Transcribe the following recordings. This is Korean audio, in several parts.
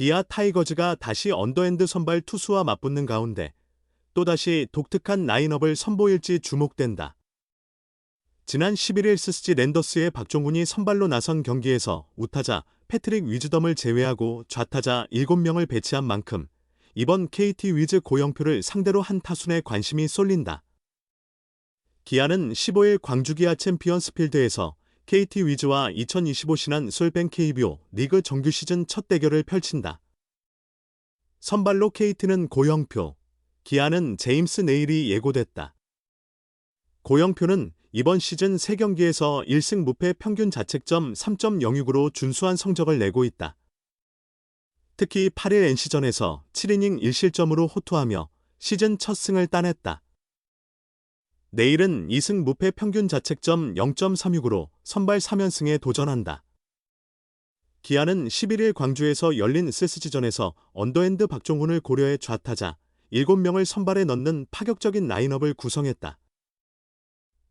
기아 타이거즈가 다시 언더핸드 선발 투수와 맞붙는 가운데 또다시 독특한 라인업을 선보일지 주목된다. 지난 11일 스스지 랜더스의 박종훈이 선발로 나선 경기에서 우타자 패트릭 위즈덤을 제외하고 좌타자 7명을 배치한 만큼 이번 KT 위즈 고영표를 상대로 한 타순에 관심이 쏠린다. 기아는 15일 광주기아 챔피언스필드에서 KT 위즈와 2025 신한 솔뱅 KBO 리그 정규 시즌 첫 대결을 펼친다. 선발로 KT는 고영표, 기아는 제임스 네일이 예고됐다. 고영표는 이번 시즌 3경기에서 1승 무패 평균 자책점 3.06으로 준수한 성적을 내고 있다. 특히 8일 NC전에서 7이닝 1실점으로 호투하며 시즌 첫 승을 따냈다. 내일은 2승 무패 평균 자책점 0.36으로 선발 3연승에 도전한다. 기아는 11일 광주에서 열린 세스지전에서 언더핸드 박종훈을 고려해 좌타자 7명을 선발에 넣는 파격적인 라인업을 구성했다.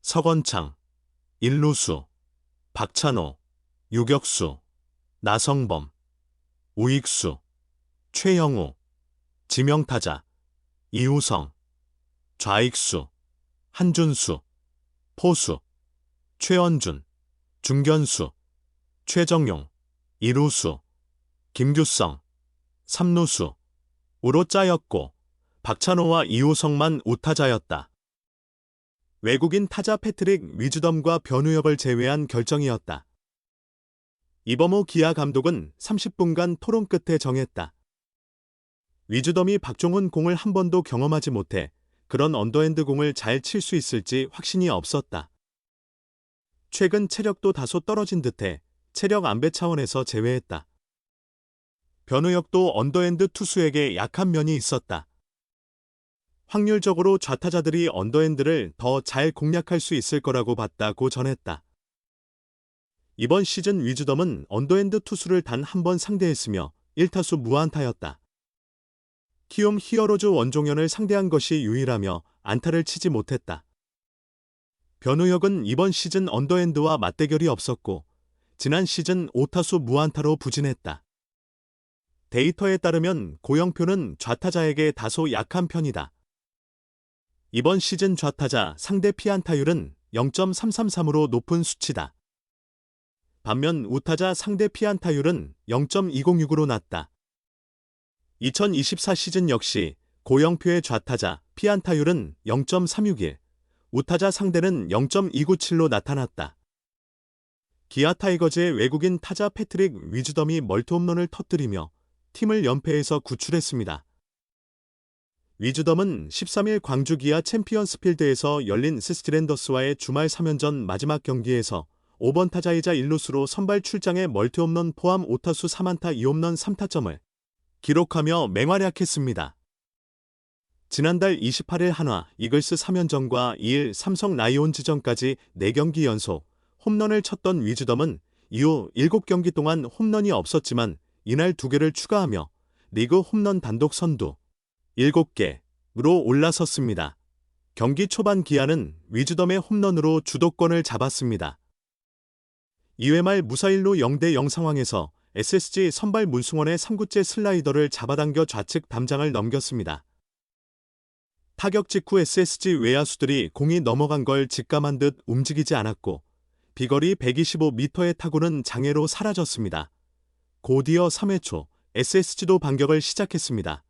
서건창, 일루수, 박찬호, 유격수, 나성범, 우익수, 최영우, 지명타자, 이우성, 좌익수, 한준수, 포수, 최원준, 중견수, 최정용, 이루수, 김규성, 삼루수, 우로 짜였고 박찬호와 이호성만 우타자였다. 외국인 타자 패트릭 위즈덤과 변우혁을 제외한 결정이었다. 이범호 기아 감독은 30분간 토론 끝에 정했다. 위즈덤이 박종훈 공을 한 번도 경험하지 못해 그런 언더핸드 공을 잘 칠 수 있을지 확신이 없었다. 최근 체력도 다소 떨어진 듯해 체력 안배 차원에서 제외했다. 변우혁도 언더핸드 투수에게 약한 면이 있었다. 확률적으로 좌타자들이 언더핸드를 더 잘 공략할 수 있을 거라고 봤다고 전했다. 이번 시즌 위즈덤은 언더핸드 투수를 단 한 번 상대했으며 1타수 무안타였다. 키움 히어로즈 원종현을 상대한 것이 유일하며 안타를 치지 못했다. 변우혁은 이번 시즌 언더핸드와 맞대결이 없었고 지난 시즌 5타수 무안타로 부진했다. 데이터에 따르면 고영표는 좌타자에게 다소 약한 편이다. 이번 시즌 좌타자 상대 피안타율은 0.333으로 높은 수치다. 반면 우타자 상대 피안타율은 0.206으로 낮다. 2024 시즌 역시 고영표의 좌타자 피안타율은 0.361, 우타자 상대는 0.297로 나타났다. 기아 타이거즈의 외국인 타자 패트릭 위즈덤이 멀티홈런을 터뜨리며 팀을 연패에서 구출했습니다. 위즈덤은 13일 광주 기아 챔피언스필드에서 열린 시스트랜더스와의 주말 3연전 마지막 경기에서 5번 타자이자 1루수로 선발 출장에 멀티홈런 포함 5타수 3안타 2홈런 3타점을 기록하며 맹활약했습니다. 지난달 28일 한화 이글스 3연전과 2일 삼성 라이온즈전까지 4경기 연속 홈런을 쳤던 위즈덤은 이후 7경기 동안 홈런이 없었지만 이날 2개를 추가하며 리그 홈런 단독 선두 7개로 올라섰습니다. 경기 초반 기아는 위즈덤의 홈런으로 주도권을 잡았습니다. 2회 말 무사일로 0대 0 상황에서 SSG 선발 문승원의 3구째 슬라이더를 잡아당겨 좌측 담장을 넘겼습니다. 타격 직후 SSG 외야수들이 공이 넘어간 걸 직감한 듯 움직이지 않았고 비거리 125m의 타구는 장애로 사라졌습니다. 곧이어 3회 초 SSG도 반격을 시작했습니다.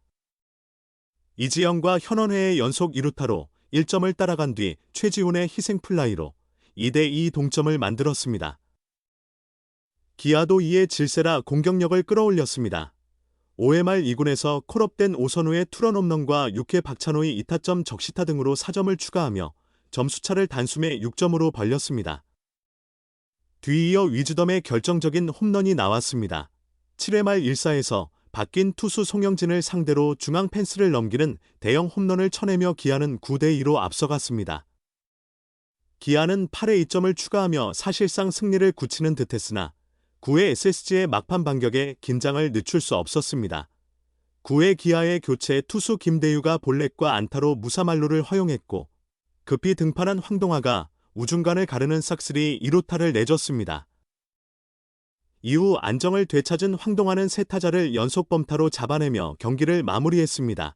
이지영과 현원회의 연속 2루타로 1점을 따라간 뒤 최지훈의 희생 플라이로 2대2 동점을 만들었습니다. 기아도 이에 질세라 공격력을 끌어올렸습니다. 5회 말 2군에서 콜업된 오선우의 투런 홈런과 6회 박찬호의 2타점 적시타 등으로 4점을 추가하며 점수차를 단숨에 6점으로 벌렸습니다. 뒤이어 위즈덤의 결정적인 홈런이 나왔습니다. 7회 말 1사에서 바뀐 투수 송영진을 상대로 중앙 펜스를 넘기는 대형 홈런을 쳐내며 기아는 9대2로 앞서갔습니다. 기아는 8회 2점을 추가하며 사실상 승리를 굳히는 듯했으나 9회 SSG의 막판 반격에 긴장을 늦출 수 없었습니다. 9회 기아의 교체 투수 김대유가 볼넷과 안타로 무사말로를 허용했고 급히 등판한 황동화가 우중간을 가르는 싹쓸이 1루타를 내줬습니다. 이후 안정을 되찾은 황동환은 세 타자를 연속 범타로 잡아내며 경기를 마무리했습니다.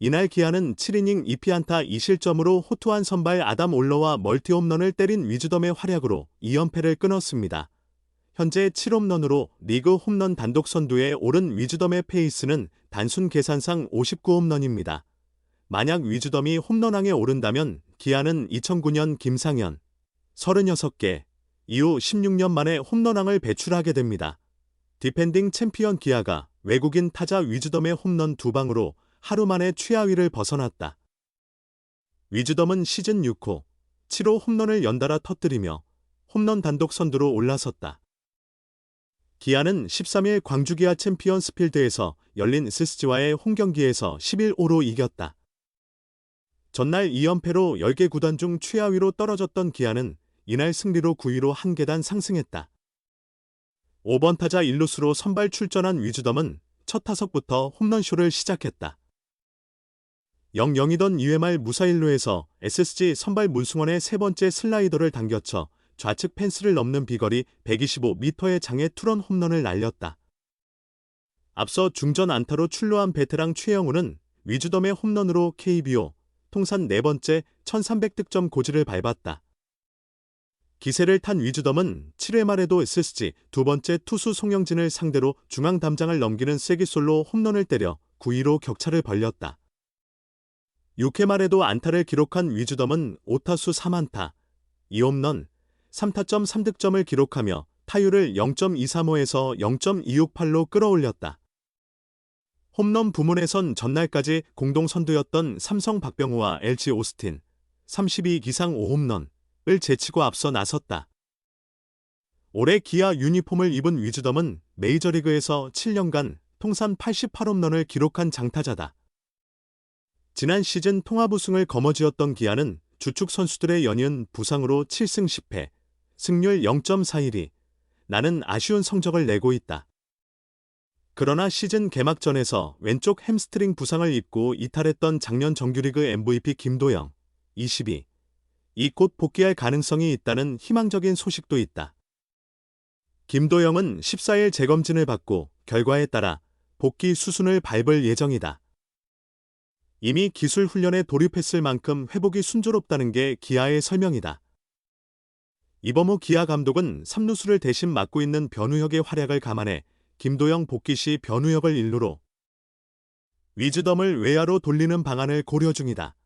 이날 기아는 7이닝 2피안타 2실점으로 호투한 선발 아담 올러와 멀티홈런을 때린 위즈덤의 활약으로 2연패를 끊었습니다. 현재 7홈런으로 리그 홈런 단독 선두에 오른 위즈덤의 페이스는 단순 계산상 59홈런입니다. 만약 위즈덤이 홈런왕에 오른다면 기아는 2009년 김상현 36개, 이후 16년 만에 홈런왕을 배출하게 됩니다. 디펜딩 챔피언 기아가 외국인 타자 위즈덤의 홈런 두 방으로 하루 만에 최하위를 벗어났다. 위즈덤은 시즌 6호, 7호 홈런을 연달아 터뜨리며 홈런 단독 선두로 올라섰다. 기아는 13일 광주기아 챔피언스필드에서 열린 스스지와의 홈경기에서 11호로 이겼다. 전날 2연패로 10개 구단 중 최하위로 떨어졌던 기아는 이날 승리로 9위로 한 계단 상승했다. 5번 타자 1루수로 선발 출전한 위즈덤은 첫 타석부터 홈런쇼를 시작했다. 0-0이던 2회 말 무사일루에서 SSG 선발 문승원의 세 번째 슬라이더를 당겨쳐 좌측 펜스를 넘는 비거리 125m의 장애 투런 홈런을 날렸다. 앞서 중전 안타로 출루한 베테랑 최영우는 위즈덤의 홈런으로 KBO 통산 네 번째 1300득점 고지를 밟았다. 기세를 탄 위즈덤은 7회 말에도 SSG 두 번째 투수 송영진을 상대로 중앙 담장을 넘기는 세기솔로 홈런을 때려 9위로 격차를 벌렸다. 6회 말에도 안타를 기록한 위즈덤은 5타수 3안타, 2홈런, 3타점 3득점을 기록하며 타율을 0.235에서 0.268로 끌어올렸다. 홈런 부문에선 전날까지 공동 선두였던 삼성 박병호와 LG 오스틴 32 기상 5홈런을 제치고 앞서 나섰다. 올해 기아 유니폼을 입은 위즈덤은 메이저리그에서 7년간 통산 88홈런을 기록한 장타자다. 지난 시즌 통합 우승을 거머쥐었던 기아는 주축 선수들의 연이은 부상으로 7승 10패, 승률 0.41이 나는 아쉬운 성적을 내고 있다. 그러나 시즌 개막전에서 왼쪽 햄스트링 부상을 입고 이탈했던 작년 정규리그 MVP 김도영 22. 이 곧 복귀할 가능성이 있다는 희망적인 소식도 있다. 김도영은 14일 재검진을 받고 결과에 따라 복귀 수순을 밟을 예정이다. 이미 기술 훈련에 돌입했을 만큼 회복이 순조롭다는 게 기아의 설명이다. 이범호 기아 감독은 3루수를 대신 맡고 있는 변우혁의 활약을 감안해 김도영 복귀 시 변우혁을 일루로 위즈덤을 외야로 돌리는 방안을 고려 중이다.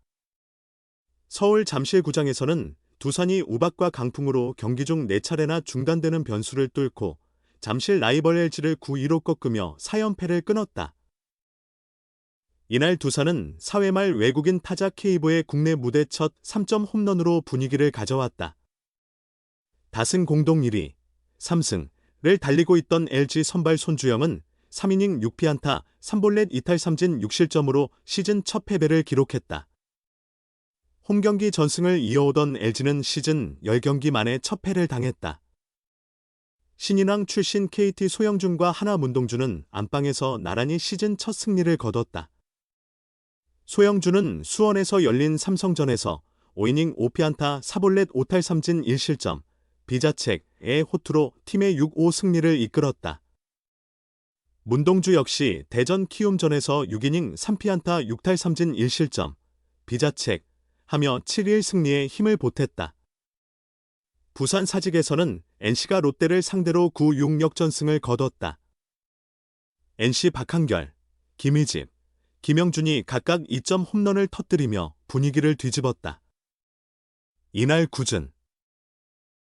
서울 잠실구장에서는 두산이 우박과 강풍으로 경기 중 4차례나 중단되는 변수를 뚫고 잠실 라이벌 LG를 9-2로 꺾으며 4연패를 끊었다. 이날 두산은 4회 말 외국인 타자 케이브의 국내 무대 첫 3점 홈런으로 분위기를 가져왔다. 다승 공동 1위, 3승을 달리고 있던 LG 선발 손주영은 3이닝 6피안타 3볼넷 이탈 3진 6실점으로 시즌 첫 패배를 기록했다. 홈경기 전승을 이어오던 LG는 시즌 10경기 만에 첫 패를 당했다. 신인왕 출신 KT 소영준과 하나 문동주는 안방에서 나란히 시즌 첫 승리를 거뒀다. 소영준은 수원에서 열린 삼성전에서 5이닝 5피안타 4볼넷 5탈 3진 1실점, 비자책의 호투로 팀의 6-5 승리를 이끌었다. 문동주 역시 대전 키움전에서 6이닝 3피안타 6탈 3진 1실점, 비자책 하며 7일 승리에 힘을 보탰다. 부산 사직에서는 NC가 롯데를 상대로 9-6 역전승을 거뒀다. NC 박한결, 김희집, 김영준이 각각 2점 홈런을 터뜨리며 분위기를 뒤집었다. 이날 굳은